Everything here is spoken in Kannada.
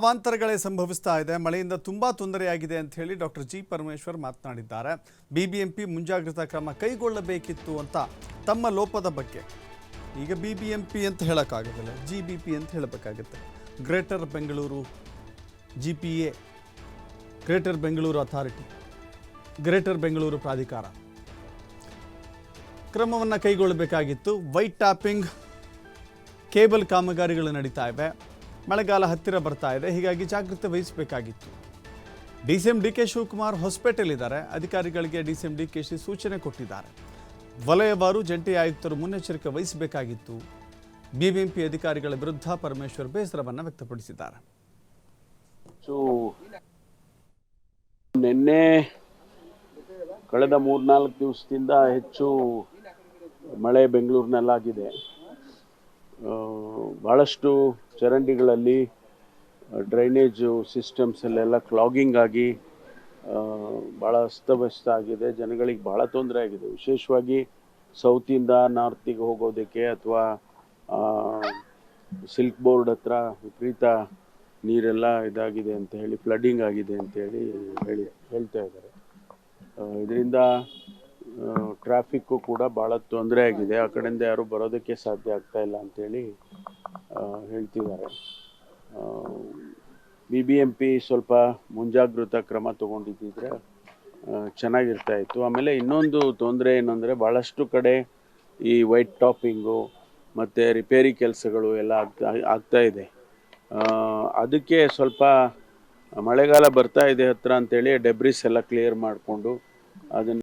ಅವಾಂತರಗಳೇ ಸಂಭವಿಸ್ತಾ ಇದೆ. ಮಳೆಯಿಂದ ತುಂಬಾ ತೊಂದರೆಯಾಗಿದೆ ಅಂತ ಹೇಳಿ ಡಾಕ್ಟರ್ ಜಿ ಪರಮೇಶ್ವರ್ ಮಾತನಾಡಿದ್ದಾರೆ. ಬಿಬಿಎಂಪಿ ಮುಂಜಾಗ್ರತಾ ಕ್ರಮ ಕೈಗೊಳ್ಳಬೇಕಿತ್ತು ಅಂತ ತಮ್ಮ ಲೋಪದ ಬಗ್ಗೆ. ಈಗ ಬಿಬಿಎಂಪಿ ಅಂತ ಹೇಳೋಕ್ಕಾಗೋದಿಲ್ಲ ಜಿ ಬಿ ಪಿ ಅಂತ ಹೇಳಬೇಕಾಗುತ್ತೆ. Greater Bengaluru G P A greater Bengaluru authority, greater Bengaluru ಪ್ರಾಧಿಕಾರ. ಕ್ರಮವನ್ನು ಕೈಗೊಳ್ಳಬೇಕಾಗಿತ್ತು. ವೈಟ್ ಟ್ಯಾಪಿಂಗ್ ಕೇಬಲ್ ಕಾಮಗಾರಿಗಳು ನಡೀತಾ ಇವೆ. ಮಳೆಗಾಲ ಹತ್ತಿರ ಬರ್ತಾ ಇದೆ. ಹೀಗಾಗಿ ಜಾಗೃತಿ ವಹಿಸಬೇಕಾಗಿತ್ತು. D C M D K Shivakumar ಹೊಸಪೇಟೆಯಲ್ಲಿದ್ದಾರೆ ಅಧಿಕಾರಿಗಳಿಗೆ D C M D K ಸೂಚನೆ ಕೊಟ್ಟಿದ್ದಾರೆ. ವಲಯವಾರು ಜಂಟಿ ಆಯುಕ್ತರು ಮುನ್ನೆಚ್ಚರಿಕೆ ವಹಿಸಬೇಕಾಗಿತ್ತು. ಬಿಬಿಎಂಪಿ ಅಧಿಕಾರಿಗಳ ವಿರುದ್ಧ ಪರಮೇಶ್ವರ್ ಬೇಸರವನ್ನು ವ್ಯಕ್ತಪಡಿಸಿದ್ದಾರೆ. ನಿನ್ನೆ ಕಳೆದ ಮೂರ್ನಾಲ್ಕು ದಿವಸದಿಂದ ಹೆಚ್ಚು ಮಳೆ ಬೆಂಗಳೂರಿನಲ್ಲಾಗಿದೆ. ಆ, ಬಹಳಷ್ಟು ಚರಂಡಿಗಳಲ್ಲಿ ಡ್ರೈನೇಜು ಸಿಸ್ಟಮ್ಸಲ್ಲೆಲ್ಲ ಕ್ಲಾಗಿಂಗ್ ಆಗಿ ಭಾಳ ಅಸ್ತವ್ಯಸ್ತ ಆಗಿದೆ. ಜನಗಳಿಗೆ ಭಾಳ ತೊಂದರೆ ಆಗಿದೆ. ವಿಶೇಷವಾಗಿ ಸೌತಿಂದ ನಾರ್ತಿಗೆ ಹೋಗೋದಕ್ಕೆ ಅಥವಾ ಸಿಲ್ಕ್ ಬೋರ್ಡ್ ಹತ್ರ ವಿಪರೀತ ನೀರೆಲ್ಲ ಇದಾಗಿದೆ ಅಂತ ಹೇಳಿ ಫ್ಲಡ್ಡಿಂಗ್ ಆಗಿದೆ ಅಂತ ಹೇಳಿ ಹೇಳಿ ಹೇಳ್ತಾ ಇದ್ದಾರೆ. ಇದರಿಂದ ಟ್ರಾಫಿಕ್ಕು ಕೂಡ ಭಾಳ ತೊಂದರೆ ಆಗಿದೆ. ಆ ಕಡೆಯಿಂದ ಯಾರು ಬರೋದಕ್ಕೆ ಸಾಧ್ಯ ಆಗ್ತಾ ಇಲ್ಲ ಅಂತೇಳಿ ಆ, ಹೇಳ್ತಿದ್ದಾರೆ. ಬಿ ಬಿ ಎಂ ಪಿ ಸ್ವಲ್ಪ ಮುಂಜಾಗೃತ ಕ್ರಮ ತೊಗೊಂಡಿದ್ದಿದ್ರೆ ಚೆನ್ನಾಗಿರ್ತಾ ಇತ್ತು. ಆಮೇಲೆ ಇನ್ನೊಂದು ತೊಂದರೆ ಏನಂದರೆ ಭಾಳಷ್ಟು ಕಡೆ ಈ ವೈಟ್ ಟಾಪಿಂಗು ಮತ್ತು ರಿಪೇರಿ ಕೆಲಸಗಳು ಎಲ್ಲ ಆಗ್ತಾ ಆಗ್ತಾ ಇದೆ. ಅದಕ್ಕೆ ಸ್ವಲ್ಪ ಮಳೆಗಾಲ ಬರ್ತಾ ಇದೆ ಹತ್ರ ಅಂತೇಳಿ ಡೆಬ್ರಿಸ್ ಎಲ್ಲ ಕ್ಲಿಯರ್ ಮಾಡಿಕೊಂಡು ಅದನ್ನು